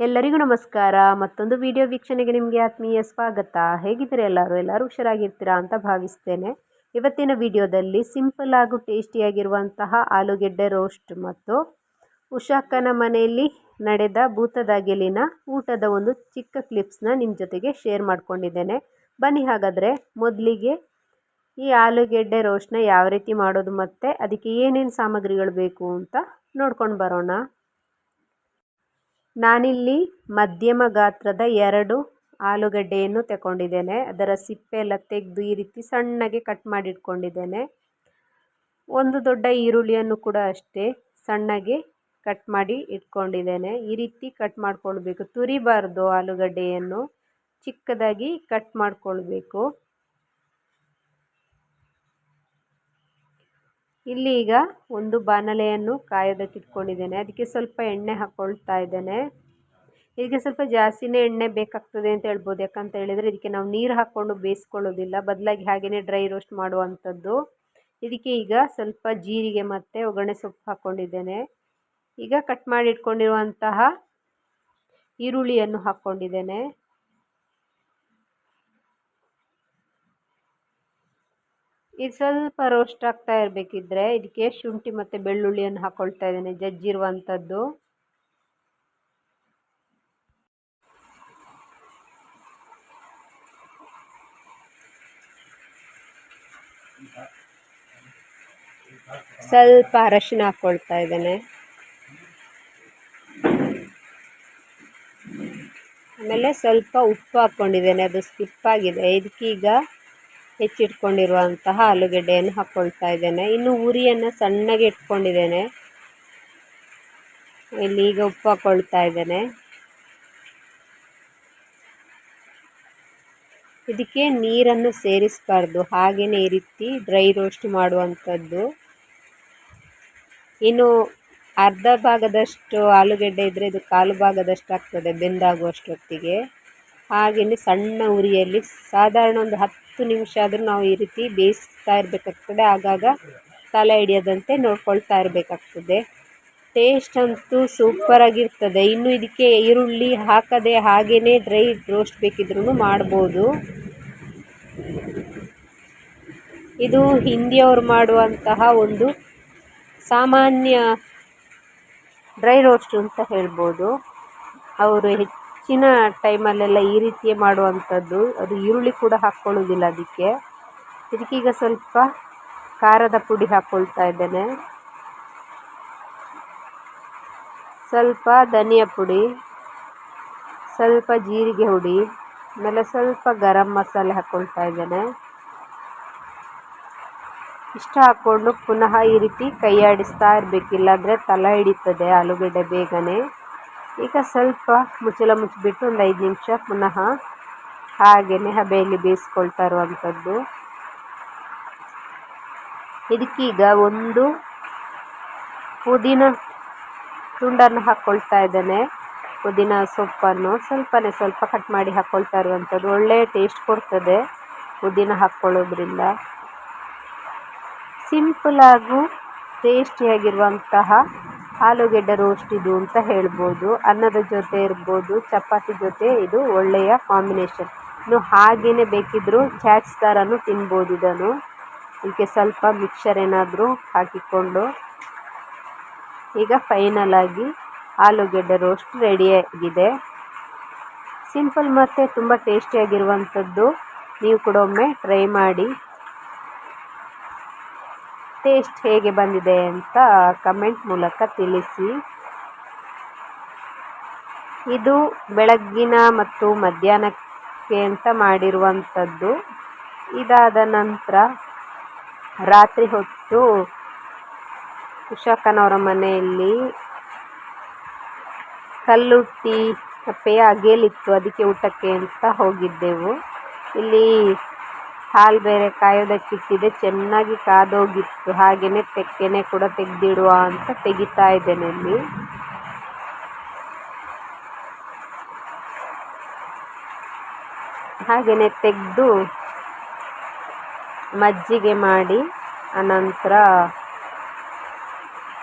ಎಲ್ಲರಿಗೂ ನಮಸ್ಕಾರ. ಮತ್ತೊಂದು ವಿಡಿಯೋ ವೀಕ್ಷಣೆಗೆ ನಿಮಗೆ ಆತ್ಮೀಯ ಸ್ವಾಗತ. ಹೇಗಿದ್ದೀರಾ ಎಲ್ಲರೂ? ಎಲ್ಲರೂ ಹುಷಾರಾಗಿರ್ತೀರಾ ಅಂತ ಭಾವಿಸ್ತೇನೆ. ಇವತ್ತಿನ ವಿಡಿಯೋದಲ್ಲಿ ಸಿಂಪಲ್ ಹಾಗೂ ಟೇಸ್ಟಿಯಾಗಿರುವಂತಹ ಆಲೂಗೆಡ್ಡೆ ರೋಸ್ಟ್ ಮತ್ತು ಉಷಾಕ್ಕನ ಮನೆಯಲ್ಲಿ ನಡೆದ ಭೂತದ ಗೆಲಿನ ಊಟದ ಒಂದು ಚಿಕ್ಕ ಕ್ಲಿಪ್ಸ್ನ ನಿಮ್ಮ ಜೊತೆಗೆ ಶೇರ್ ಮಾಡ್ಕೊಂಡಿದ್ದೇನೆ. ಬನ್ನಿ ಹಾಗಾದರೆ ಮೊದಲಿಗೆ ಈ ಆಲೂಗೆಡ್ಡೆ ರೋಸ್ಟ್ನ ಯಾವ ರೀತಿ ಮಾಡೋದು ಮತ್ತು, ಅದಕ್ಕೆ ಏನೇನು ಸಾಮಗ್ರಿಗಳು ಬೇಕು ಅಂತ ನೋಡ್ಕೊಂಡು ಬರೋಣ. ನಾನಿಲ್ಲಿ ಮಧ್ಯಮ ಗಾತ್ರದ ಎರಡು ಆಲೂಗಡ್ಡೆಯನ್ನು ತಗೊಂಡಿದ್ದೇನೆ. ಅದರ ಸಿಪ್ಪೆ ಎಲ್ಲ ತೆಗೆದು ಈ ರೀತಿ ಸಣ್ಣಗೆ ಕಟ್ ಮಾಡಿ ಇಟ್ಕೊಂಡಿದ್ದೇನೆ ಒಂದು ದೊಡ್ಡ ಈರುಳ್ಳಿಯನ್ನು ಕೂಡ ಅಷ್ಟೇ ಸಣ್ಣಗೆ ಕಟ್ ಮಾಡಿ ಇಟ್ಕೊಂಡಿದ್ದೇನೆ. ಈ ರೀತಿ ಕಟ್ ಮಾಡ್ಕೊಳ್ಬೇಕು. ತುರಿಬಾರ್ದು ಆಲೂಗಡ್ಡೆಯನ್ನು. ಚಿಕ್ಕದಾಗಿ ಕಟ್ ಮಾಡ್ಕೊಳ್ಬೇಕು. ಇಲ್ಲಿ ಈಗ ಒಂದು ಬಾಣಲೆಯನ್ನು ಕಾಯೋದಕ್ಕೆ ಇಟ್ಕೊಂಡಿದ್ದೇನೆ ಅದಕ್ಕೆ ಸ್ವಲ್ಪ ಎಣ್ಣೆ ಹಾಕ್ಕೊಳ್ತಾ ಇದ್ದೇನೆ. ಇದಕ್ಕೆ ಸ್ವಲ್ಪ ಜಾಸ್ತಿನೇ ಎಣ್ಣೆ ಬೇಕಾಗ್ತದೆ ಅಂತ ಹೇಳ್ಬೋದು. ಯಾಕಂತ ಹೇಳಿದರೆ ಇದಕ್ಕೆ ನಾವು ನೀರು ಹಾಕ್ಕೊಂಡು ಬೇಯಿಸ್ಕೊಳ್ಳೋದಿಲ್ಲ. ಬದಲಾಗಿ ಹಾಗೆಯೇ ಡ್ರೈ ರೋಸ್ಟ್ ಮಾಡುವಂಥದ್ದು. ಇದಕ್ಕೆ ಈಗ ಸ್ವಲ್ಪ ಜೀರಿಗೆ ಮತ್ತು ಒಗ್ಗರಣೆ ಸೊಪ್ಪು ಹಾಕ್ಕೊಂಡಿದ್ದೇನೆ. ಈಗ ಕಟ್ ಮಾಡಿ ಇಟ್ಕೊಂಡಿರುವಂತಹ ಈರುಳ್ಳಿಯನ್ನು ಹಾಕ್ಕೊಂಡಿದ್ದೇನೆ. ಇದು ಸ್ವಲ್ಪ ರೋಸ್ಟ್ ಆಗ್ತಾ ಇರಬೇಕಿದ್ರೆ ಇದಕ್ಕೆ ಶುಂಠಿ ಮತ್ತು ಬೆಳ್ಳುಳ್ಳಿಯನ್ನು ಹಾಕ್ಕೊಳ್ತಾ ಇದ್ದೇನೆ, ಜಜ್ಜಿರುವಂಥದ್ದು. ಸ್ವಲ್ಪ ಅರಶಿನ ಹಾಕ್ಕೊಳ್ತಾ ಇದ್ದೇನೆ. ಆಮೇಲೆ ಸ್ವಲ್ಪ ಉಪ್ಪು ಹಾಕ್ಕೊಂಡಿದ್ದೇನೆ ಅದು ಸ್ಕಿಪ್ ಆಗಿದೆ. ಇದಕ್ಕೀಗ ಹೆಚ್ಚಿಟ್ಕೊಂಡಿರುವಂತಹ ಆಲೂಗೆಡ್ಡೆಯನ್ನು ಹಾಕ್ಕೊಳ್ತಾ ಇದ್ದೇನೆ. ಇನ್ನು ಉರಿಯನ್ನು ಸಣ್ಣಗೆ ಇಟ್ಕೊಂಡಿದ್ದೇನೆ. ಇಲ್ಲಿ ಈಗ ಉಪ್ಪು ಹಾಕ್ಕೊಳ್ತಾ ಇದ್ದೇನೆ. ಇದಕ್ಕೆ ನೀರನ್ನು ಸೇರಿಸಬಾರ್ದು. ಹಾಗೆಯೇ ಈ ರೀತಿ ಡ್ರೈ ರೋಸ್ಟ್ ಮಾಡುವಂಥದ್ದು. ಇನ್ನು ಅರ್ಧ ಭಾಗದಷ್ಟು ಆಲೂಗೆಡ್ಡೆ ಇದ್ದರೆ ಇದು ಕಾಲು ಭಾಗದಷ್ಟು ಆಗ್ತದೆ, ಬೆಂದಾಗುವಷ್ಟೊತ್ತಿಗೆ. ಹಾಗೆಯೇ ಸಣ್ಣ ಉರಿಯಲ್ಲಿ ಸಾಧಾರಣ ಒಂದು ಹತ್ತು ನಿಮಿಷ ಆದರೂ ನಾವು ಈ ರೀತಿ ಬೇಯಿಸ್ತಾ ಇರಬೇಕಾಗ್ತದೆ. ಆಗಾಗ ತಲೆ ಹಿಡಿಯದಂತೆ ನೋಡ್ಕೊಳ್ತಾ ಇರಬೇಕಾಗ್ತದೆ. ಟೇಸ್ಟ್ ಅಂತೂ ಸೂಪರಾಗಿರ್ತದೆ ಇನ್ನು ಇದಕ್ಕೆ ಈರುಳ್ಳಿ ಹಾಕದೆ ಹಾಗೆಯೇ ಡ್ರೈ ರೋಸ್ಟ್ ಬೇಕಿದ್ರೂ ಮಾಡ್ಬೋದು. ಇದು ಹಿಂದಿಯವರು ಮಾಡುವಂತಹ ಒಂದು ಸಾಮಾನ್ಯ ಡ್ರೈ ರೋಸ್ಟ್ ಅಂತ ಹೇಳ್ಬೋದು. ಅವರು ಹೆಚ್ಚಿನ ಟೈಮಲ್ಲೆಲ್ಲ ಈ ರೀತಿಯೇ ಮಾಡುವಂಥದ್ದು. ಅದು ಈರುಳ್ಳಿ ಕೂಡ ಹಾಕ್ಕೊಳ್ಳೋದಿಲ್ಲ ಅದಕ್ಕೆ. ಇದಕ್ಕೀಗ ಸ್ವಲ್ಪ ಖಾರದ ಪುಡಿ ಹಾಕ್ಕೊಳ್ತಾ ಇದ್ದೇನೆ. ಸ್ವಲ್ಪ ಧನಿಯಾ ಪುಡಿ, ಸ್ವಲ್ಪ ಜೀರಿಗೆ ಹುಡಿ, ಆಮೇಲೆ ಸ್ವಲ್ಪ ಗರಂ ಮಸಾಲೆ ಹಾಕ್ಕೊಳ್ತಾ ಇದ್ದೇನೆ. ಇಷ್ಟ ಹಾಕ್ಕೊಂಡು ಪುನಃ ಈ ರೀತಿ ಕೈಯಾಡಿಸ್ತಾ ಇರಬೇಕಿಲ್ಲಾಂದರೆ ತಲೆ ಹಿಡಿತದೆ ಆಲೂಗಡ್ಡೆ ಬೇಗನೆ. ಈಗ ಸ್ವಲ್ಪ ಮುಚ್ಚಳ ಮುಚ್ಚಿಬಿಟ್ಟು ಒಂದು ಐದು ನಿಮಿಷ ಪುನಃ ಹಾಗೆಯೇ ಹಬೆಯಲ್ಲಿ ಬೇಯಿಸ್ಕೊಳ್ತಾ ಇರುವಂಥದ್ದು. ಇದಕ್ಕೀಗ ಒಂದು ಪುದೀನ ತುಂಡನ್ನು ಹಾಕ್ಕೊಳ್ತಾ ಇದ್ದೇನೆ. ಪುದೀನ ಸೊಪ್ಪನ್ನು ಸ್ವಲ್ಪನೇ ಸ್ವಲ್ಪ ಕಟ್ ಮಾಡಿ ಹಾಕ್ಕೊಳ್ತಾ ಇರುವಂಥದ್ದು. ಒಳ್ಳೆಯ ಟೇಸ್ಟ್ ಕೊಡ್ತದೆ ಪುದೀನ ಹಾಕ್ಕೊಳ್ಳೋದ್ರಿಂದ. ಸಿಂಪಲ್ ಹಾಗೂ ಟೇಸ್ಟಿಯಾಗಿರುವಂತಹ ಆಲೂಗೆಡ್ಡೆ ರೋಸ್ಟ್ ಇದು ಅಂತ ಹೇಳ್ಬೋದು. ಅನ್ನದ ಜೊತೆ ಇರ್ಬೋದು, ಚಪಾತಿ ಜೊತೆ ಇದು ಒಳ್ಳೆಯ ಕಾಂಬಿನೇಷನ್ ಇನ್ನು ಹಾಗೆಯೇ ಬೇಕಿದ್ದರೂ ಚಾಟ್ಸ್ ಥರನೂ ತಿನ್ಬೋದು ಇದನ್ನು. ಇದಕ್ಕೆ ಸ್ವಲ್ಪ ಮಿಕ್ಸರ್ ಏನಾದರೂ ಹಾಕಿಕೊಂಡು. ಈಗ ಫೈನಲ್ ಆಗಿ ಆಲೂಗೆಡ್ಡೆ ರೋಸ್ಟ್ ರೆಡಿಯಾಗಿದೆ ಸಿಂಪಲ್ ಮತ್ತು ತುಂಬ ಟೇಸ್ಟಿಯಾಗಿರುವಂಥದ್ದು ನೀವು ಕೂಡ ಒಮ್ಮೆ ಟ್ರೈ ಮಾಡಿ. ಟೇಸ್ಟ್ ಹೇಗೆ ಬಂದಿದೆ ಅಂತ ಕಮೆಂಟ್ ಮೂಲಕ ತಿಳಿಸಿ. ಇದು ಬೆಳಗ್ಗಿನ ಮತ್ತು ಮಧ್ಯಾಹ್ನಕ್ಕೆ ಅಂತ ಮಾಡಿರುವಂಥದ್ದು. ಇದಾದ ನಂತರ ರಾತ್ರಿ ಹೊತ್ತು ಕುಶಾಕನವರ ಮನೆಯಲ್ಲಿ ಕಲ್ಲುಟ್ಟಿ ಕಪ್ಪೆಯ ಅಗೇಲಿತ್ತು ಅದಕ್ಕೆ ಊಟಕ್ಕೆ ಅಂತ ಹೋಗಿದ್ದೆವು. ಇಲ್ಲಿ ಹಾಲು ಬೇರೆ ಕಾಯೋದಕ್ಕಿಟ್ಟಿದ್ದೆ ಚೆನ್ನಾಗಿ ಕಾದೋಗಿತ್ತು. ಹಾಗೆಯೇ ತೆಕ್ಕೆನೆ ಕೂಡ ತೆಗೆದಿಡುವ ಅಂತ ತೆಗಿತಾ ಇದ್ದೇನೆ ಇಲ್ಲಿ. ಹಾಗೆಯೇ ತೆಗೆದು ಮಜ್ಜಿಗೆ ಮಾಡಿ, ಅನಂತರ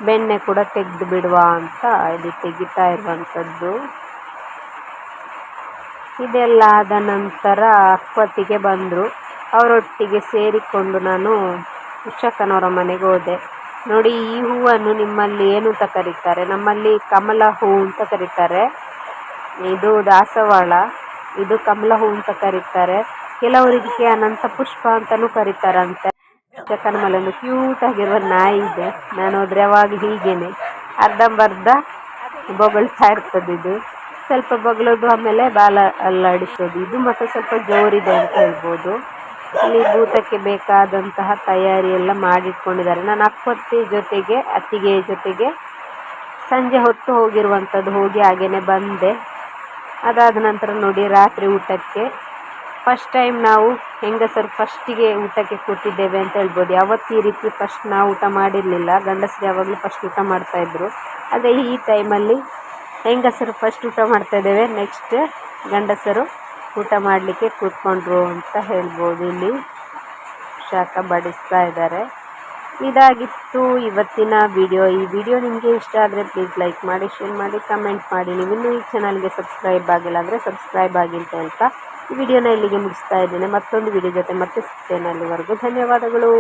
ಬೆಣ್ಣೆ ಕೂಡ ತೆಗೆದು ಬಿಡುವ ಅಂತ ಇಲ್ಲಿ ತೆಗಿತಾ ಇರುವಂಥದ್ದು. ಇದೆಲ್ಲ ಆದ ನಂತರ ಅಕ್ವತಿಗೆ ಬಂದರು. ಅವರೊಟ್ಟಿಗೆ ಸೇರಿಕೊಂಡು ನಾನು ಉಷಕ್ಕನವರ ಮನೆಗೆ ಹೋದೆ. ನೋಡಿ, ಈ ಹೂವನ್ನು ನಿಮ್ಮಲ್ಲಿ ಏನು ಅಂತ ಕರೀತಾರೆ? ನಮ್ಮಲ್ಲಿ ಕಮಲ ಹೂ ಅಂತ ಕರೀತಾರೆ. ಇದು ದಾಸವಾಳ. ಇದು ಕಮಲ ಹೂ ಅಂತ ಕರೀತಾರೆ. ಕೆಲವರಿಗೆ ಅನಂತ ಪುಷ್ಪ ಅಂತಲೂ ಕರೀತಾರಂತೆ. ಶಿಕ್ಷಕನ ಮೇಲೆ ಕ್ಯೂಟ್ ಆಗಿರುವ ನಾಯಿ ಇದೆ. ನಾನು ಹೋದರೆ ಅವಾಗ ಹೀಗೇನೆ. ಅರ್ಧಂಬರ್ಧ ಬೊಗಳ್ತಾ ಇರ್ತದೆ ಇದು. ಸ್ವಲ್ಪ ಬೊಗಳೋದು ಆಮೇಲೆ ಬಾಲ ಅಲ್ಲಾಡಿಸೋದು. ಇದು ಮತ್ತು ಸ್ವಲ್ಪ ಜೋರಿದೆ ಅಂತ ಹೇಳ್ಬೋದು. ಇಲ್ಲಿ ಭೂತಕ್ಕೆ ಬೇಕಾದಂತಹ ತಯಾರಿ ಎಲ್ಲ ಮಾಡಿಟ್ಕೊಂಡಿದ್ದಾರೆ. ನಾನು ಅಕ್ಕೊತ್ತಿ ಜೊತೆಗೆ ಅತ್ತಿಗೆ ಜೊತೆಗೆ ಸಂಜೆ ಹೊತ್ತು ಹೋಗಿರುವಂಥದ್ದು ಹೋಗಿ ಹಾಗೇನೆ ಬಂದೆ. ಅದಾದ ನಂತರ ನೋಡಿ ರಾತ್ರಿ ಊಟಕ್ಕೆ. ಫಸ್ಟ್ ಟೈಮ್ ನಾವು ಹೆಂಗಸರು ಫಸ್ಟಿಗೆ ಊಟಕ್ಕೆ ಕೂತಿದ್ದೇವೆ ಅಂತ ಹೇಳ್ಬೋದು. ಯಾವತ್ತು ಈ ರೀತಿ ಫಸ್ಟ್ ನಾವು ಊಟ ಮಾಡಿರಲಿಲ್ಲ. ಗಂಡಸರು ಯಾವಾಗಲೂ ಫಸ್ಟ್ ಊಟ ಮಾಡ್ತಾಯಿದ್ರು ಅದೇ ಈ ಟೈಮಲ್ಲಿ ಹೆಂಗಸರು ಫಸ್ಟ್ ಊಟ ಮಾಡ್ತಾಯಿದ್ದೇವೆ ನೆಕ್ಸ್ಟ್ ಗಂಡಸರು ಊಟ ಮಾಡಲಿಕ್ಕೆ ಕೂತ್ಕೊಂಡ್ರು ಅಂತ ಹೇಳ್ಬೋದು. ಇಲ್ಲಿ ಶಾಖ ಬಡಿಸ್ತಾ ಇದ್ದಾರೆ. ಇದಾಗಿತ್ತು ಇವತ್ತಿನ ವಿಡಿಯೋ. ಈ ವಿಡಿಯೋ ನಿಮಗೆ ಇಷ್ಟ ಆದರೆ ಪ್ಲೀಸ್ ಲೈಕ್ ಮಾಡಿ ಶೇರ್ ಮಾಡಿ ಕಮೆಂಟ್ ಮಾಡಿ. ನೀವು ಇನ್ನೂ ಈ ಚಾನಲ್ಗೆ ಸಬ್ಸ್ಕ್ರೈಬ್ ಆಗಿಲ್ಲ ಅಂದರೆ ಸಬ್ಸ್ಕ್ರೈಬ್ ಆಗಿ ಅಂತ ಈ ವಿಡಿಯೋನ ಇಲ್ಲಿಗೆ ಮುಗಿಸ್ತಾ ಇದ್ದೇನೆ. ಮತ್ತೊಂದು ವಿಡಿಯೋ ಜೊತೆ ಮತ್ತೆ ಸಿಗ್ತೇನೆ ಅಲ್ಲಿವರೆಗೂ. ಧನ್ಯವಾದಗಳು.